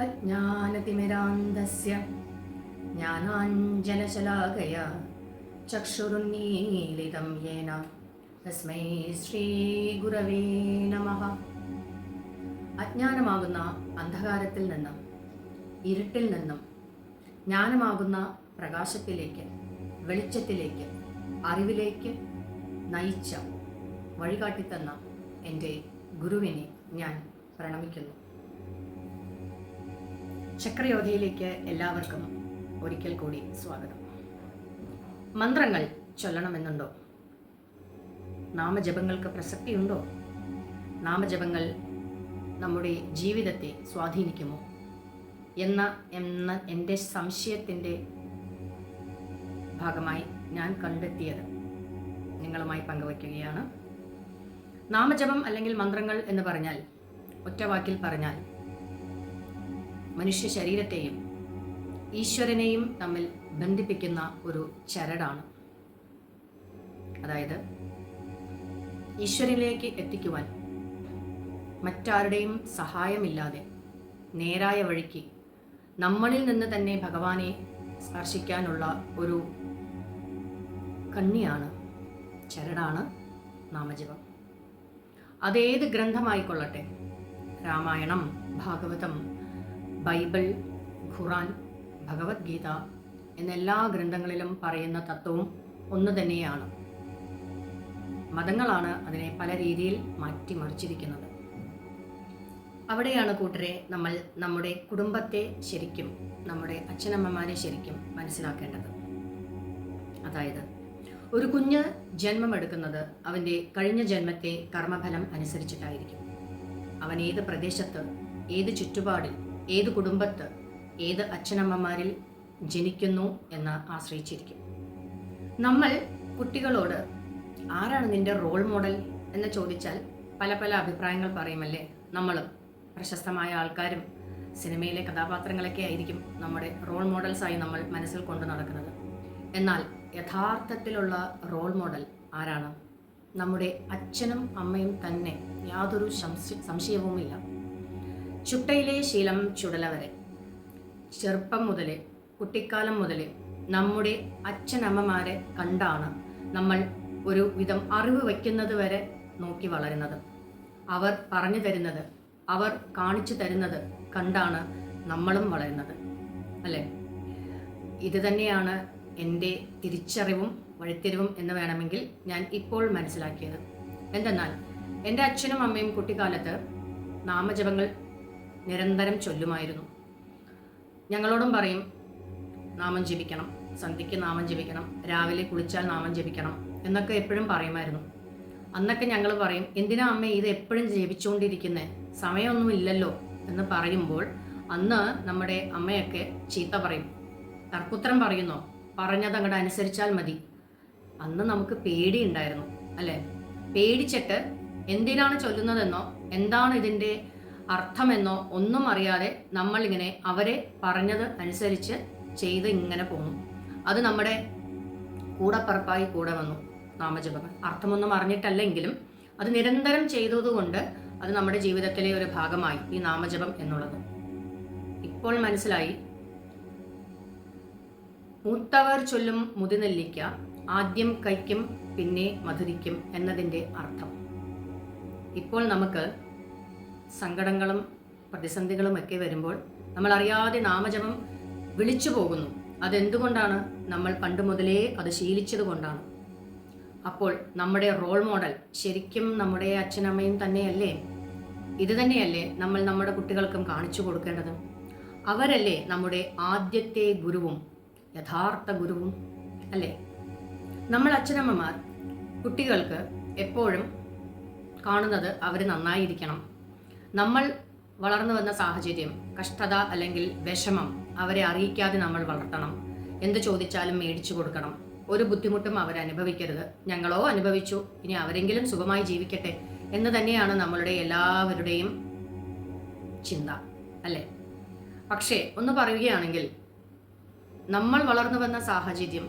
അജ്ഞാനതിമിരാന്തസ്യ ജ്ഞാനാഞ്ജനശലാകയ ചക്ഷുരുന്നീലിതം യേന. തസ്മൈ ശ്രീഗുരവേ നമ. അജ്ഞാനമാകുന്ന അന്ധകാരത്തിൽ നിന്നും ഇരുട്ടിൽ നിന്നും ജ്ഞാനമാകുന്ന പ്രകാശത്തിലേക്ക് വെളിച്ചത്തിലേക്ക് അറിവിലേക്ക് നയിച്ച വഴികാട്ടിത്തന്ന എന്റെ ഗുരുവിനെ ഞാൻ പ്രണമിക്കുന്നു. ചക്രയോധയിലേക്ക് എല്ലാവർക്കും ഒരിക്കൽ കൂടി സ്വാഗതം. മന്ത്രങ്ങൾ ചൊല്ലണമെന്നുണ്ടോ? നാമജപങ്ങൾക്ക് പ്രസക്തിയുണ്ടോ? നാമജപങ്ങൾ നമ്മുടെ ജീവിതത്തെ സ്വാധീനിക്കുമോ? എന്ന എന്ന എന്റെ സംശയത്തിന്റെ ഭാഗമായി ഞാൻ കണ്ടെത്തിയത് നിങ്ങളുമായി പങ്കുവയ്ക്കുകയാണ്. നാമജപം അല്ലെങ്കിൽ മന്ത്രങ്ങൾ എന്ന് പറഞ്ഞാൽ ഒറ്റവാക്കിൽ പറഞ്ഞാൽ മനുഷ്യ ശരീരത്തെയും ഈശ്വരനെയും തമ്മിൽ ബന്ധിപ്പിക്കുന്ന ഒരു ചരടാണ്. അതായത് ഈശ്വരനിലേക്ക് എത്തിക്കുവാൻ മറ്റാരുടെയും സഹായമില്ലാതെ നേരായ വഴിക്ക് നമ്മളിൽ നിന്ന് തന്നെ ഭഗവാനെ സ്പർശിക്കാനുള്ള ഒരു കണ്ണിയാണ് ചരടാണ് നാമജപം. അതേത് ഗ്രന്ഥമായിക്കൊള്ളട്ടെ? രാമായണം ഭാഗവതം ബൈബിൾ ഖുറാൻ ഭഗവത്ഗീത എന്നെല്ലാ ഗ്രന്ഥങ്ങളിലും പറയുന്ന തത്വവും ഒന്ന് തന്നെയാണ്. മതങ്ങളാണ് അതിനെ പല രീതിയിൽ മാറ്റിമറിച്ചിരിക്കുന്നത്. അവിടെയാണ് കൂട്ടരെ നമ്മൾ നമ്മുടെ കുടുംബത്തെ ശരിക്കും നമ്മുടെ അച്ഛനമ്മമാരെ ശരിക്കും മനസ്സിലാക്കേണ്ടത്. അതായത് ഒരു കുഞ്ഞ് ജന്മമെടുക്കുന്നത് അവന്റെ കഴിഞ്ഞ ജന്മത്തെ കർമ്മഫലം അനുസരിച്ചിട്ടായിരിക്കും. അവൻ ഏത് പ്രദേശത്ത് ഏത് ചുറ്റുപാടിൽ ഏത് കുടുംബത്ത് ഏത് അച്ഛനമ്മമാരിൽ ജനിക്കുന്നു എന്ന് ആശ്രയിച്ചിരിക്കും. നമ്മൾ കുട്ടികളോട് ആരാണ് നിന്റെ റോൾ മോഡൽ എന്ന് ചോദിച്ചാൽ പല പല അഭിപ്രായങ്ങൾ പറയുമല്ലേ? നമ്മളും പ്രശസ്തമായ ആൾക്കാരും സിനിമയിലെ കഥാപാത്രങ്ങളൊക്കെ ആയിരിക്കും നമ്മുടെ റോൾ മോഡൽസായി നമ്മൾ മനസ്സിൽ കൊണ്ടു നടക്കുന്നത്. എന്നാൽ യഥാർത്ഥത്തിലുള്ള റോൾ മോഡൽ ആരാണ്? നമ്മുടെ അച്ഛനും അമ്മയും തന്നെ യാതൊരു സംശയവുമില്ല. ചുട്ടയിലെ ശീലം ചുടല വരെ ചെറുപ്പം മുതലേ കുട്ടിക്കാലം മുതലേ നമ്മുടെ അച്ഛനമ്മമാരെ കണ്ടാണ് നമ്മൾ ഒരു വിധം അറിവ് വയ്ക്കുന്നത് വരെ നോക്കി വളരുന്നത്. അവർ പറഞ്ഞു തരുന്നത് അവർ കാണിച്ചു തരുന്നത് കണ്ടാണ് നമ്മളും വളരുന്നത്. അല്ലേ? ഇത് തന്നെയാണ് എന്റെ തിരിച്ചറിവും വഴിത്തിരിവും എന്ന് വേണമെങ്കിൽ ഞാൻ ഇപ്പോൾ മനസ്സിലാക്കിയത്. എന്തെന്നാൽ എന്റെ അച്ഛനും അമ്മയും കുട്ടിക്കാലത്ത് നാമജപങ്ങൾ നിരന്തരം ചൊല്ലുമായിരുന്നു. ഞങ്ങളോടും പറയും നാമം ജപിക്കണം. സന്ധ്യയ്ക്ക് നാമം ജപിക്കണം. രാവിലെ കുളിച്ചാൽ നാമം ജപിക്കണം. എന്നൊക്കെ എപ്പോഴും പറയുമായിരുന്നു. അന്നൊക്കെ ഞങ്ങൾ പറയും എന്തിനാ അമ്മ ഇത് എപ്പോഴും ജപിച്ചുകൊണ്ടിരിക്കുന്നത് സമയമൊന്നും ഇല്ലല്ലോ. എന്ന് പറയുമ്പോൾ അന്ന് നമ്മുടെ അമ്മയൊക്കെ ചീത്ത പറയും. തർക്കുത്തരം പറയുന്നോ? പറഞ്ഞത് അങ്ങോട്ട് അനുസരിച്ചാൽ മതി. അന്ന് നമുക്ക് പേടി ഉണ്ടായിരുന്നു അല്ലേ? പേടിച്ചിട്ട് എന്തിനാണ് ചൊല്ലുന്നതെന്നോ? എന്താണ് ഇതിന്റെ അർത്ഥമെന്നോ ഒന്നും അറിയാതെ നമ്മളിങ്ങനെ അവരെ പറഞ്ഞത് അനുസരിച്ച് ചെയ്ത് ഇങ്ങനെ പോന്നു. അത് നമ്മുടെ കൂടപ്പറപ്പായി കൂടെ വന്നു നാമജപങ്ങൾ. അർത്ഥമൊന്നും അറിഞ്ഞിട്ടല്ലെങ്കിലും അത് നിരന്തരം ചെയ്തതുകൊണ്ട് അത് നമ്മുടെ ജീവിതത്തിലെ ഒരു ഭാഗമായി ഈ നാമജപം എന്നുള്ളത്. ഇപ്പോൾ മനസ്സിലായി. മൂത്തവർ ചൊല്ലും മുതിനെല്ലിക്ക ആദ്യം കൈക്കും പിന്നെ മധുരിക്കും എന്നതിന്റെ അർത്ഥം. ഇപ്പോൾ നമുക്ക് സങ്കടങ്ങളും പ്രതിസന്ധികളും ഒക്കെ വരുമ്പോൾ നമ്മൾ അറിയാതെ നാമജപം വിളിച്ചു പോകുന്നു. അതെന്തുകൊണ്ടാണ്? നമ്മൾ പണ്ട് മുതലേ അത് ശീലിച്ചത് കൊണ്ടാണ്. അപ്പോൾ നമ്മുടെ റോൾ മോഡൽ ശരിക്കും നമ്മുടെ അച്ഛനമ്മയും തന്നെയല്ലേ? ഇത് തന്നെയല്ലേ നമ്മൾ നമ്മുടെ കുട്ടികൾക്കും കാണിച്ചു കൊടുക്കേണ്ടത്? അവരല്ലേ നമ്മുടെ ആദ്യത്തെ ഗുരുവും യഥാർത്ഥ ഗുരുവും അല്ലേ? നമ്മൾ അച്ഛനമ്മമാർ കുട്ടികൾക്ക് എപ്പോഴും കാണുന്നത് അവർ നന്നായിരിക്കണം. നമ്മൾ വളർന്നു വന്ന സാഹചര്യം കഷ്ടത അല്ലെങ്കിൽ വിഷമം അവരെ അറിയിക്കാതെ നമ്മൾ വളർത്തണം. എന്ത് ചോദിച്ചാലും മേടിച്ചു കൊടുക്കണം. ഒരു ബുദ്ധിമുട്ടും അവർ അനുഭവിക്കരുത്. ഞങ്ങളോ അനുഭവിച്ചു. ഇനി അവരെങ്കിലും സുഖമായി ജീവിക്കട്ടെ എന്ന് തന്നെയാണ് നമ്മളുടെ എല്ലാവരുടെയും ചിന്ത അല്ലേ? പക്ഷേ ഒന്ന് പറയുകയാണെങ്കിൽ നമ്മൾ വളർന്നു വന്ന സാഹചര്യം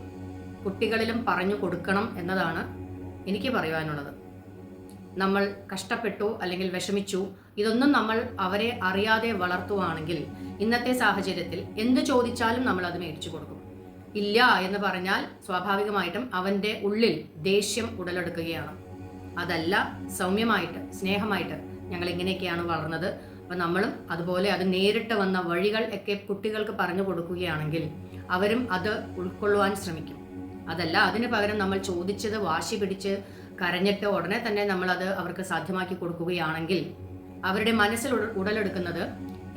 കുട്ടികളിലും പറഞ്ഞു കൊടുക്കണം എന്നതാണ് എനിക്ക് പറയുവാനുള്ളത്. നമ്മൾ കഷ്ടപ്പെട്ടു അല്ലെങ്കിൽ വിഷമിച്ചു ഇതൊന്നും നമ്മൾ അവരെ അറിയാതെ വളർത്തുവാണെങ്കിൽ ഇന്നത്തെ സാഹചര്യത്തിൽ എന്ത് ചോദിച്ചാലും നമ്മൾ അത് മേടിച്ചു കൊടുക്കും. ഇല്ല എന്ന് പറഞ്ഞാൽ സ്വാഭാവികമായിട്ടും അവന്റെ ഉള്ളിൽ ദേഷ്യം ഉടലെടുക്കുകയാണ്. അതല്ല സൗമ്യമായിട്ട് സ്നേഹമായിട്ട് ഞങ്ങൾ ഇങ്ങനെയൊക്കെയാണ് വളർന്നത്. അപ്പം നമ്മളും അതുപോലെ അത് നേരിട്ട് വന്ന വഴികൾ ഒക്കെ കുട്ടികൾക്ക് പറഞ്ഞു കൊടുക്കുകയാണെങ്കിൽ അവരും അത് ഉൾക്കൊള്ളുവാൻ ശ്രമിക്കും. അതല്ല അതിന് പകരം നമ്മൾ ചോദിച്ചത് വാശി പിടിച്ച് കരഞ്ഞിട്ട് ഉടനെ തന്നെ നമ്മൾ അത് അവർക്ക് സാധ്യമാക്കി കൊടുക്കുകയാണെങ്കിൽ അവരുടെ മനസ്സിൽ ഉടലെടുക്കുന്നത്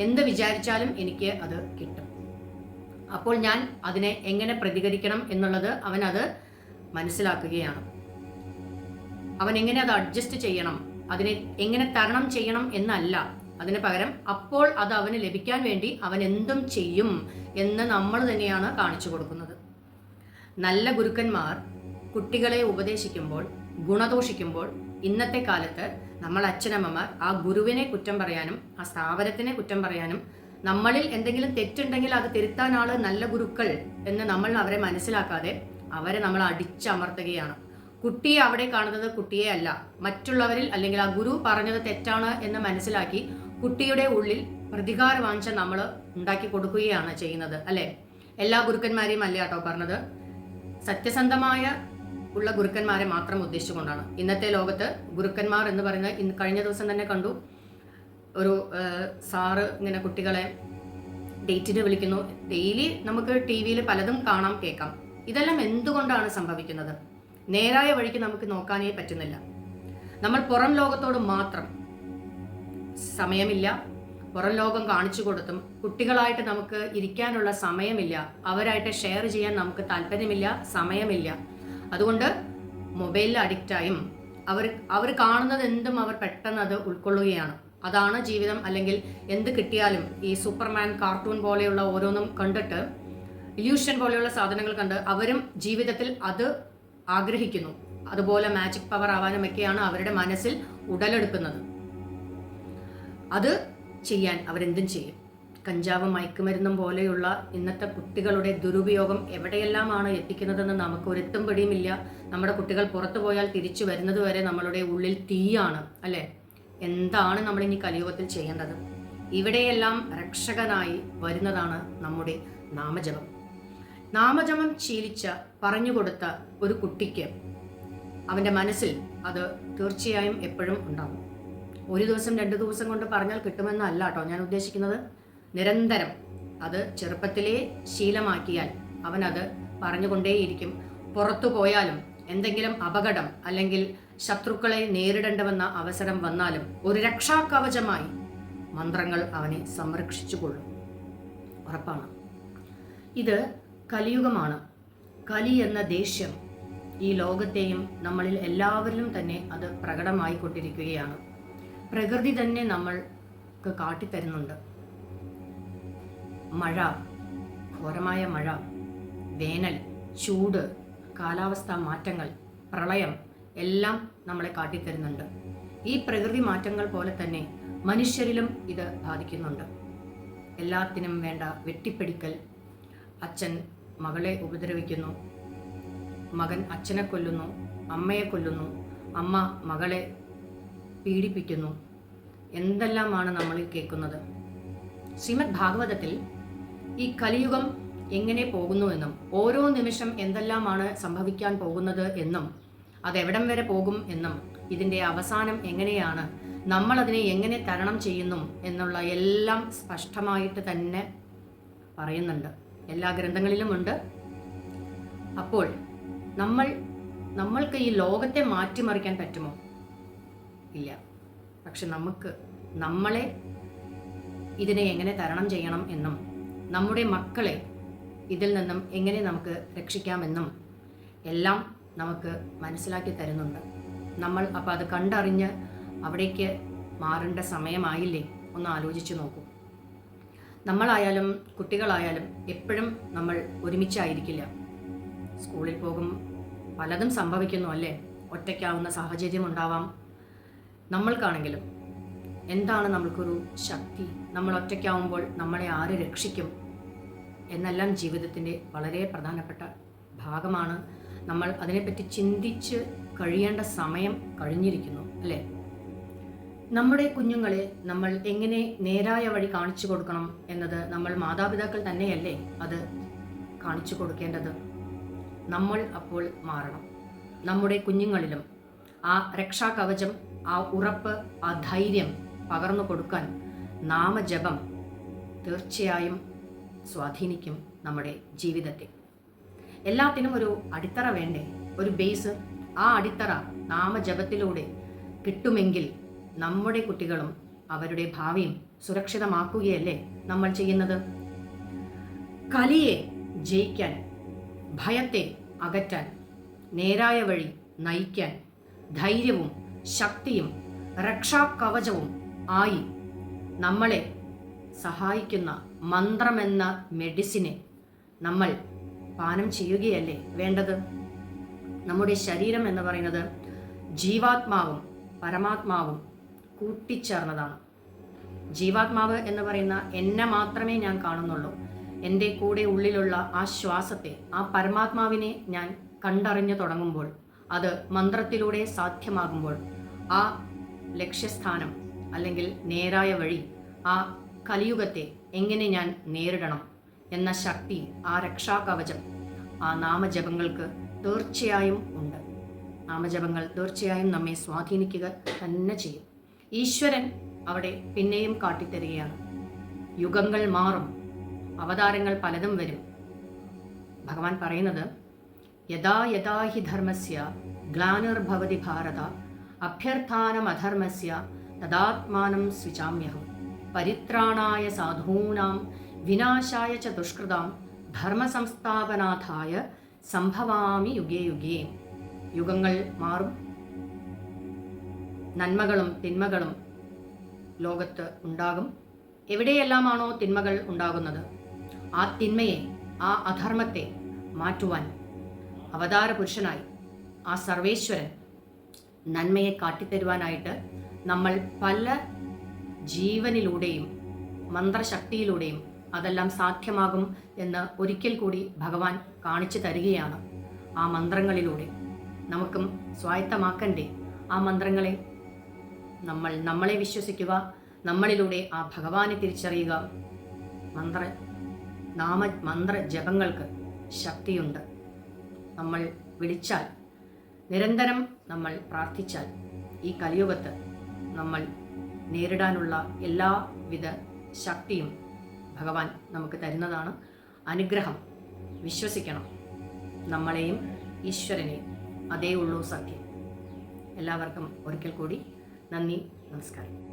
എന്ത് വിചാരിച്ചാലും എനിക്ക് അത് കിട്ടും. അപ്പോൾ ഞാൻ അതിനെ എങ്ങനെ പ്രതികരിക്കണം എന്നുള്ളത് അവൻ അത് മനസ്സിലാക്കുകയാണ്. അവൻ എങ്ങനെ അത് അഡ്ജസ്റ്റ് ചെയ്യണം അതിനെ എങ്ങനെ തരണം ചെയ്യണം എന്നല്ല. അതിന് പകരം അപ്പോൾ അത് അവന് ലഭിക്കാൻ വേണ്ടി അവൻ എന്തും ചെയ്യും എന്ന് നമ്മൾ തന്നെയാണ് കാണിച്ചു കൊടുക്കുന്നത്. നല്ല ഗുരുക്കന്മാർ കുട്ടികളെ ഉപദേശിക്കുമ്പോൾ ഗുണദോഷിക്കുമ്പോൾ ഇന്നത്തെ കാലത്ത് നമ്മൾ അച്ഛനമ്മമാർ ആ ഗുരുവിനെ കുറ്റം പറയാനും ആ സ്ഥാപനത്തിനെ കുറ്റം പറയാനും നമ്മളിൽ എന്തെങ്കിലും തെറ്റുണ്ടെങ്കിൽ അത് തിരുത്താൻ ആൾ നല്ല ഗുരുക്കൾ എന്ന് നമ്മൾ അവരെ മനസ്സിലാക്കാതെ അവരെ നമ്മൾ അടിച്ചമർത്തുകയാണ്. കുട്ടിയെ അവിടെ കാണുന്നത് കുട്ടിയെ അല്ല. മറ്റുള്ളവരിൽ അല്ലെങ്കിൽ ആ ഗുരു പറഞ്ഞത് തെറ്റാണ് എന്ന് മനസ്സിലാക്കി കുട്ടിയുടെ ഉള്ളിൽ പ്രതികാര വാഞ്ച നമ്മൾ ഉണ്ടാക്കി കൊടുക്കുകയാണ് ചെയ്യുന്നത്. അല്ലെ? എല്ലാ ഗുരുക്കന്മാരെയും അല്ല കേട്ടോ പറഞ്ഞത്? സത്യസന്ധമായ ഉള്ള ഗുരുക്കന്മാരെ മാത്രം ഉദ്ദേശിച്ചുകൊണ്ടാണ്. ഇന്നത്തെ ലോകത്ത് ഗുരുക്കന്മാർ എന്ന് പറയുന്നത് ഇന്ന് കഴിഞ്ഞ ദിവസം തന്നെ കണ്ടു. ഒരു സാറ് ഇങ്ങനെ കുട്ടികളെ ഡേറ്റിന് വിളിക്കുന്നു. ഡെയിലി നമുക്ക് ടി വിയിൽ പലതും കാണാം കേൾക്കാം. ഇതെല്ലാം എന്തുകൊണ്ടാണ് സംഭവിക്കുന്നത്? നേരായ വഴിക്ക് നമുക്ക് നോക്കാനേ പറ്റുന്നില്ല. നമ്മൾ പുറം ലോകത്തോട് മാത്രം സമയമില്ല. പുറം ലോകം കാണിച്ചു കൊടുത്തും കുട്ടികളായിട്ട് നമുക്ക് ഇരിക്കാനുള്ള സമയമില്ല. അവരായിട്ട് ഷെയർ ചെയ്യാൻ നമുക്ക് താല്പര്യമില്ല. സമയമില്ല. അതുകൊണ്ട് മൊബൈലിൽ അഡിക്റ്റായും അവർ അവർ കാണുന്നത് എന്തും അവർ പെട്ടെന്ന് അത് ഉൾക്കൊള്ളുകയാണ്. അതാണ് ജീവിതം അല്ലെങ്കിൽ എന്ത് കിട്ടിയാലും ഈ സൂപ്പർമാൻ കാർട്ടൂൺ പോലെയുള്ള ഓരോന്നും കണ്ടിട്ട് ഇല്യൂഷൻ പോലെയുള്ള സാധനങ്ങൾ കണ്ട് അവരും ജീവിതത്തിൽ അത് ആഗ്രഹിക്കുന്നു. അതുപോലെ മാജിക് പവർ ആവാനും ഒക്കെയാണ് അവരുടെ മനസ്സിൽ ഉടലെടുക്കുന്നത്. അത് ചെയ്യാൻ അവരെന്തും ചെയ്യും. കഞ്ചാവും മയക്കുമരുന്നും പോലെയുള്ള ഇന്നത്തെ കുട്ടികളുടെ ദുരുപയോഗം എവിടെയെല്ലാമാണ് എത്തിക്കുന്നതെന്ന് നമുക്ക് ഒരെത്തും പിടിയുമില്ല. നമ്മുടെ കുട്ടികൾ പുറത്തു പോയാൽ തിരിച്ചു വരുന്നത് വരെ നമ്മളുടെ ഉള്ളിൽ തീയാണ് അല്ലേ? എന്താണ് നമ്മൾ ഇനി കലിയുഗത്തിൽ ചെയ്യേണ്ടത്? ഇവിടെയെല്ലാം രക്ഷകനായി വരുന്നതാണ് നമ്മുടെ നാമജപം. നാമജപം ശീലിച്ച പറഞ്ഞുകൊടുത്ത ഒരു കുട്ടിക്ക് അവന്റെ മനസ്സിൽ അത് തീർച്ചയായും എപ്പോഴും ഉണ്ടാകും ഒരു ദിവസം രണ്ട് ദിവസം കൊണ്ട് പറഞ്ഞാൽ കിട്ടുമെന്നല്ല കേട്ടോ ഞാൻ ഉദ്ദേശിക്കുന്നത്. നിരന്തരം അത് ചെറുപ്പത്തിലേ ശീലമാക്കിയാൽ അവനത് പറഞ്ഞുകൊണ്ടേയിരിക്കും. പുറത്തു പോയാലും എന്തെങ്കിലും അപകടം അല്ലെങ്കിൽ ശത്രുക്കളെ നേരിടേണ്ടി വന്ന അവസരം വന്നാലും ഒരു രക്ഷാകവചമായി മന്ത്രങ്ങൾ അവനെ സംരക്ഷിച്ചുകൊള്ളും. ഉറപ്പാണ്. ഇത് കലിയുഗമാണ്. കലി എന്ന ദേഷ്യം ഈ ലോകത്തെയും നമ്മളിൽ എല്ലാവരിലും തന്നെ അത് പ്രകടമായിക്കൊണ്ടിരിക്കുകയാണ്. പ്രകൃതി തന്നെ നമ്മൾക്ക് കാട്ടിത്തരുന്നുണ്ട്. മഴ ഘോരമായ മഴ വേനൽ ചൂട് കാലാവസ്ഥാ മാറ്റങ്ങൾ പ്രളയം എല്ലാം നമ്മളെ കാട്ടിത്തരുന്നുണ്ട്. ഈ പ്രകൃതി മാറ്റങ്ങൾ പോലെ തന്നെ മനുഷ്യരിലും ഇത് ബാധിക്കുന്നുണ്ട്. എല്ലാത്തിനും വേണ്ട വെട്ടിപ്പിടിക്കൽ അച്ഛൻ മകളെ ഉപദ്രവിക്കുന്നു മകൻ അച്ഛനെ കൊല്ലുന്നു അമ്മയെ കൊല്ലുന്നു അമ്മ മകളെ പീഡിപ്പിക്കുന്നു എന്തെല്ലാമാണ് നമ്മൾ കേൾക്കുന്നത്? ശ്രീമദ് ഭാഗവതത്തിൽ ഈ കലിയുഗം എങ്ങനെ പോകുന്നുവെന്നും ഓരോ നിമിഷം എന്തെല്ലാമാണ് സംഭവിക്കാൻ പോകുന്നത് എന്നും അതെവിടം വരെ പോകും എന്നും ഇതിന്റെ അവസാനം എങ്ങനെയാണ് നമ്മൾ അതിനെ എങ്ങനെ തരണം ചെയ്യുന്നു എന്നുള്ള എല്ലാം സ്പഷ്ടമായിട്ട് തന്നെ പറയുന്നുണ്ട്. എല്ലാ ഗ്രന്ഥങ്ങളിലുമുണ്ട് അപ്പോൾ നമ്മൾ നമ്മൾക്ക് ഈ ലോകത്തെ മാറ്റിമറിക്കാൻ പറ്റുമോ? ഇല്ല. പക്ഷെ നമുക്ക് നമ്മളെ ഇതിനെ എങ്ങനെ തരണം ചെയ്യണം എന്നും നമ്മുടെ മക്കളെ ഇതിൽ നിന്നും എങ്ങനെ നമുക്ക് രക്ഷിക്കാമെന്നും എല്ലാം നമുക്ക് മനസ്സിലാക്കി തരുന്നുണ്ട്. നമ്മൾ അപ്പോൾ അത് കണ്ടറിഞ്ഞ് അവിടേക്ക് മാറേണ്ട സമയമായില്ലേ? ഒന്ന് ആലോചിച്ച് നോക്കൂ. നമ്മളായാലും കുട്ടികളായാലും എപ്പോഴും നമ്മൾ ഒരുമിച്ചായിരിക്കില്ല. സ്കൂളിൽ പോകും പലതും സംഭവിക്കുന്നു അല്ലേ? ഒറ്റയ്ക്കാവുന്ന സാഹചര്യം ഉണ്ടാവാം. നമ്മൾക്കാണെങ്കിലും എന്താണ് നമ്മൾക്കൊരു ശക്തി? നമ്മൾ ഒറ്റയ്ക്കാവുമ്പോൾ നമ്മളെ ആര് രക്ഷിക്കും? എന്നെല്ലാം ജീവിതത്തിന്റെ വളരെ പ്രധാനപ്പെട്ട ഭാഗമാണ്. നമ്മൾ അതിനെപ്പറ്റി ചിന്തിച്ച് കഴിയേണ്ട സമയം കഴിഞ്ഞിരിക്കുന്നു അല്ലേ? നമ്മുടെ കുഞ്ഞുങ്ങളെ നമ്മൾ എങ്ങനെ നേരായ വഴി കാണിച്ചു കൊടുക്കണം എന്നത് നമ്മൾ മാതാപിതാക്കൾ തന്നെയല്ലേ അത് കാണിച്ചു കൊടുക്കേണ്ടത്? നമ്മൾ അപ്പോൾ മാറണം. നമ്മുടെ കുഞ്ഞുങ്ങളിലും ആ രക്ഷാകവചം ആ ഉറപ്പ് ആ ധൈര്യം പകർന്നു കൊടുക്കാൻ നാമജപം തീർച്ചയായും സ്വാധീനിക്കും നമ്മുടെ ജീവിതത്തെ. എല്ലാത്തിനും ഒരു അടിത്തറ വേണ്ടേ? ഒരു ബേസ് ആ അടിത്തറ നാമജപത്തിലൂടെ കിട്ടുമെങ്കിൽ നമ്മുടെ കുട്ടികളും അവരുടെ ഭാവിയും സുരക്ഷിതമാക്കുകയല്ലേ നമ്മൾ ചെയ്യുന്നത്? കലിയെ ജയിക്കാൻ ഭയത്തെ അകറ്റാൻ നേരായ വഴി നയിക്കാൻ ധൈര്യവും ശക്തിയും രക്ഷാകവചവും ആയി നമ്മളെ സഹായിക്കുന്ന മന്ത്രമെന്ന മെഡിസിനെ നമ്മൾ പാനം ചെയ്യുകയല്ലേ വേണ്ടത്? നമ്മുടെ ശരീരം എന്ന് പറയുന്നത് ജീവാത്മാവും പരമാത്മാവും കൂട്ടിച്ചേർന്നതാണ്. ജീവാത്മാവ് എന്ന് പറയുന്ന എന്നെ മാത്രമേ ഞാൻ കാണുന്നുള്ളൂ. എന്റെ കൂടെ ഉള്ളിലുള്ള ആ ശ്വാസത്തെ ആ പരമാത്മാവിനെ ഞാൻ കണ്ടറിഞ്ഞു തുടങ്ങുമ്പോൾ അത് മന്ത്രത്തിലൂടെ സാധ്യമാകുമ്പോൾ ആ ലക്ഷ്യസ്ഥാനം അല്ലെങ്കിൽ നേരായ വഴി ആ കലിയുഗത്തെ എങ്ങനെ ഞാൻ നേരിടണം എന്ന ശക്തി ആ രക്ഷാകവചം ആ നാമജപങ്ങൾക്ക് തീർച്ചയായും ഉണ്ട്. നാമജപങ്ങൾ തീർച്ചയായും നമ്മെ സ്വാധീനിക്കുക തന്നെ ചെയ്യും. ഈശ്വരൻ അവിടെ പിന്നെയും കാട്ടിത്തരികയാണ്. യുഗങ്ങൾ മാറും അവതാരങ്ങൾ പലതും വരും. ഭഗവാൻ പറയുന്നത് യഥാ യഥാ ഹി ധർമ്മസ്യ ഗ്ലാനിർഭവതി ഭാരത അഭ്യർത്ഥാനമധർമ്മസ്യ തദാത്മാനം സ്വിചാമ്യഹം. പരിത്രാണായ സാധൂനാം വിനാശായ ച ദുഷ്കൃതാം ധർമ്മസംസ്ഥാപനാഥായ സംഭവാമി യുഗേ യുഗേ. യുഗങ്ങൾ മാറും നന്മകളും തിന്മകളും ലോകത്ത് ഉണ്ടാകും. എവിടെയെല്ലാമാണോ തിന്മകൾ ഉണ്ടാകുന്നത്? ആ തിന്മയെ ആ അധർമ്മത്തെ മാറ്റുവാൻ അവതാര പുരുഷനായി ആ സർവേശ്വരൻ നന്മയെ കാട്ടിത്തരുവാനായിട്ട് നമ്മൾ പല ജീവനിലൂടെയും മന്ത്രശക്തിയിലൂടെയും അതെല്ലാം സാധ്യമാകും എന്ന് ഒരിക്കൽ കൂടി ഭഗവാൻ കാണിച്ചു തരികയാണ് ആ മന്ത്രങ്ങളിലൂടെ. നമുക്കും സ്വായത്തമാക്കണ്ടേ? ആ മന്ത്രങ്ങളെ നമ്മൾ നമ്മളെ വിശ്വസിക്കുക നമ്മളിലൂടെ ആ ഭഗവാനെ തിരിച്ചറിയുക. മന്ത്ര നാമ മന്ത്ര ജപങ്ങൾക്ക് ശക്തിയുണ്ട്. നമ്മൾ വിളിച്ചാൽ നിരന്തരം നമ്മൾ പ്രാർത്ഥിച്ചാൽ ഈ കലിയുഗത്ത് നമ്മൾ നേരിടാനുള്ള എല്ലാവിധ ശക്തിയും ഭഗവാൻ നമുക്ക് തരുന്നതാണ്. അനുഗ്രഹം. വിശ്വസിക്കണം. നമ്മളെയും ഈശ്വരനെയും. അതേ ഉള്ളൂ സത്യം. എല്ലാവർക്കും ഒരിക്കൽ കൂടി നന്ദി നമസ്കാരം.